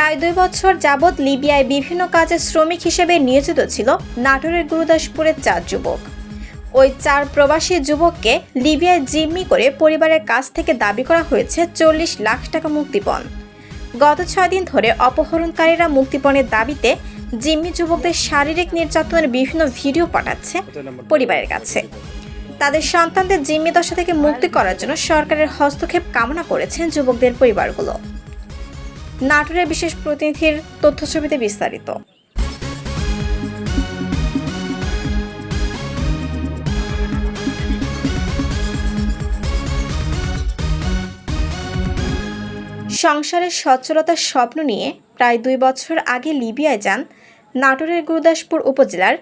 প্রায় দুই বছর যাবৎ লিবিয়ায় বিভিন্ন কাজে শ্রমিক হিসেবে নিয়োজিত ছিল নাটোরের গুরুদাসপুরের চার যুবক। ওই চার প্রবাসী যুবককে লিবিয়ায় জিম্মি করে পরিবারের কাছ থেকে দাবি করা হয়েছে চল্লিশ লাখ টাকা মুক্তিপণ। গত ছয় দিন ধরে অপহরণকারীরা মুক্তিপণের দাবিতে জিম্মি যুবকদের শারীরিক নির্যাতনের বিভিন্ন ভিডিও পাঠাচ্ছে পরিবারের কাছে। তাদের সন্তানদের জিম্মি দশা থেকে মুক্তি করার জন্য সরকারের হস্তক্ষেপ কামনা করেছেন যুবকদের পরিবারগুলো। নাটোরের বিশেষ প্রতিনিধির তথ্যছবিতে বিস্তারিত। সংসারের সচ্ছলতার স্বপ্ন নিয়ে প্রায় দুই বছর আগে লিবিয়ায় যান নাটোরের গুরুদাসপুর উপজেলার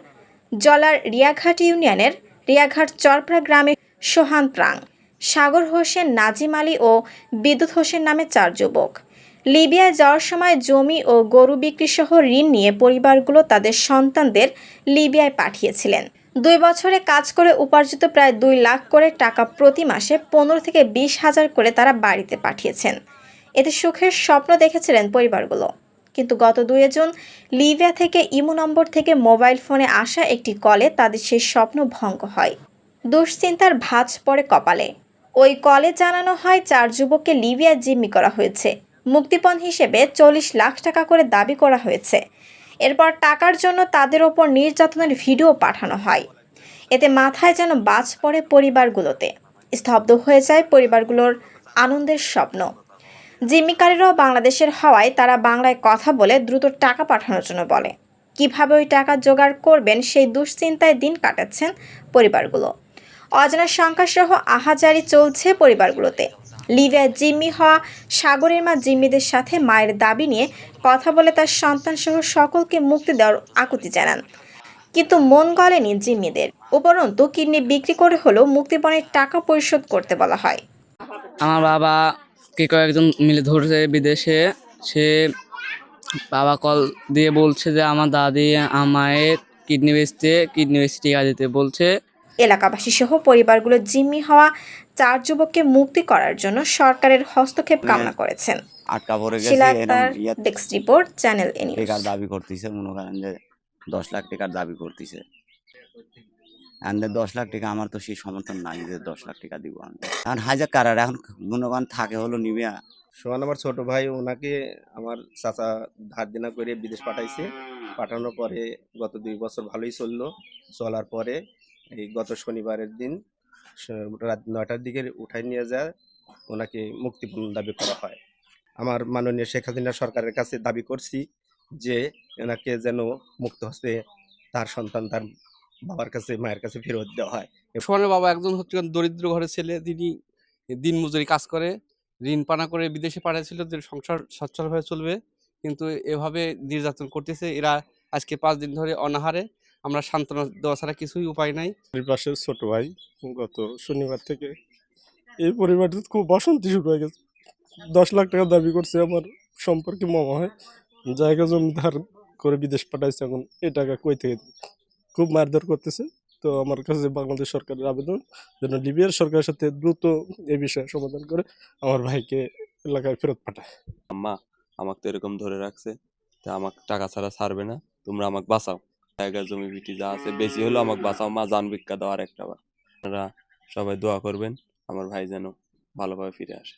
জলার রিয়াঘাট ইউনিয়নের রিয়াঘাট চরপড়া গ্রামের সোহান প্রাং সাগর হোসেন নাজিম আলী ও বিদ্যুৎ হোসেন নামে চার যুবক। লিবিয়ায় যাওয়ার সময় জমি ও গরু বিক্রি সহ ঋণ নিয়ে পরিবারগুলো তাদের সন্তানদের লিবিয়ায় পাঠিয়েছিলেন। দুই বছরে কাজ করে উপার্জিত প্রায় দুই লাখ করে টাকা প্রতি মাসে পনেরো থেকে বিশ হাজার করে তারা বাড়িতে পাঠিয়েছেন। এতে সুখের স্বপ্ন দেখেছিলেন পরিবারগুলো। কিন্তু গত দুই জুন লিবিয়া থেকে ইমো নম্বর থেকে মোবাইল ফোনে আসা একটি কলে তাদের সেই স্বপ্ন ভঙ্গ হয়। দুশ্চিন্তার ভাঁজ পড়ে কপালে। ওই কলে জানানো হয়, চার যুবককে লিবিয়া জিম্মি করা হয়েছে। মুক্তিপণ হিসেবে চল্লিশ লাখ টাকা করে দাবি করা হয়েছে। এরপর টাকার জন্য তাদের ওপর নির্যাতনের ভিডিও পাঠানো হয়। এতে মাথায় যেন বাজ পড়ে পরিবারগুলোতে। স্তব্ধ হয়ে যায় পরিবারগুলোর আনন্দের স্বপ্ন। জিম্মিকারীরাও বাংলাদেশের হওয়ায় তারা বাংলায় কথা বলে দ্রুত টাকা পাঠানোর জন্য বলে। কীভাবে ওই টাকা জোগাড় করবেন সেই দুশ্চিন্তায় দিন কাটাচ্ছেন পরিবারগুলো। অজানা সংখ্যাসহ আহাজারি চলছে পরিবারগুলোতে। লিবিয়ায় জিম্মি হওয়া সাগরের মা জিম্মিদের সাথে মায়ের দাবি নিয়ে কথা বলে তার সন্তানসহ সকলকে মুক্তি দেওয়ার আকুতি জানান। কিন্তু মন গলেনি জিম্মিদের। উপরন্তু কিডনি বিক্রি করে হলেও মুক্তিপণের টাকা পরিশোধ করতে বলা হয়। আমার বাবা কে কয়েকজন মিলে ধরেছে বিদেশে। সে বাবা কল দিয়ে বলছে যে, আমার দাদি আমায় কিডনি বেচতে কিডনি বেচতে টিকা দিতে। বলছে এলাকাবাসী সহ পরিবারগুলো জিম্মি হওয়া চার যুবককে মুক্তি করার জন্য সরকারের হস্তক্ষেপ কামনা করেছেন। আটকা পড়ে গেছে শিলা এরম আক্তার ইয়াত ডেস্ক রিপোর্ট চ্যানেল এ টাকার দাবি করতেছে মনে করেন যে দশ লাখ টাকার দাবি করতেছে। আমাদের দশ লাখ টাকা আমার তো সেই সমর্থন নাই যে দশ লাখ টাকা দিব আমি। এখন হাজার কারার এখন গুণগান থাকে হলো নিবিয়া। সোহান আমার ছোট ভাই ওনাকে আমার চাচা ধার দেনা করে বিদেশ পাঠাইছে। পাঠানোর পরে গত দুই বছর ভালোই চলল চলার পরে এই গত শনিবারের দিন রাত নয়টার দিকে উঠাই নিয়ে যায়, ওনাকে মুক্তিপণ দাবি করা হয়। আমার মাননীয় শেখ হাসিনা সরকারের কাছে দাবি করছি যে, এনাকে যেন মুক্ত হস্তে তার সন্তান তার বাবার কাছে, মায়ের কাছে ফেরত দেওয়া হয়। সোহানের বাবা একজন হচ্ছে দরিদ্র ঘরের ছেলে, তিনি দিন মজুরি কাজ করে, ঋণ পানা করে বিদেশে পাঠিয়েছিল, যে সংসার সচ্ছলভাবে চলবে। কিন্তু এভাবে নির্যাতন করতেছে, এরা আজকে পাঁচ দিন ধরে অনাহারে। আমরা সান্ত্বনা দেওয়া ছাড়া কিছুই উপায় নাই। পাশের ছোট ভাই গত শনিবার থেকে এই পরিবারটি খুব অশান্তি শুরু হয়ে গেছে। দশ লাখ টাকা দাবি করছে আমার সম্পর্কে মামা হয়। জায়গা জমি ধার করে বিদেশ পাঠাইছে এখন এ টাকা কই থেকে খুব মারধর করতেছে। তো আমার কাছে বাংলাদেশ সরকারের আবেদন যেন লিবিয়ার সরকারের সাথে দ্রুত এ বিষয়ে সমাধান করে আমার ভাইকে এলাকায় ফেরত পাঠায়। আম্মা আমাকে তো এরকম ধরে রাখছে তা আমাকে টাকা ছাড়া ছাড়বে না। তোমরা আমাকে বাঁচাও। জায়গা জমি ভিটি যা আছে, বেশি হলেও আমাকে বাঁচাও। মা জান ভিক্ষা দেওয়ার একটা বার। আপনারা সবাই দোয়া করবেন, আমার ভাই যেন ভালোভাবে ফিরে আসে।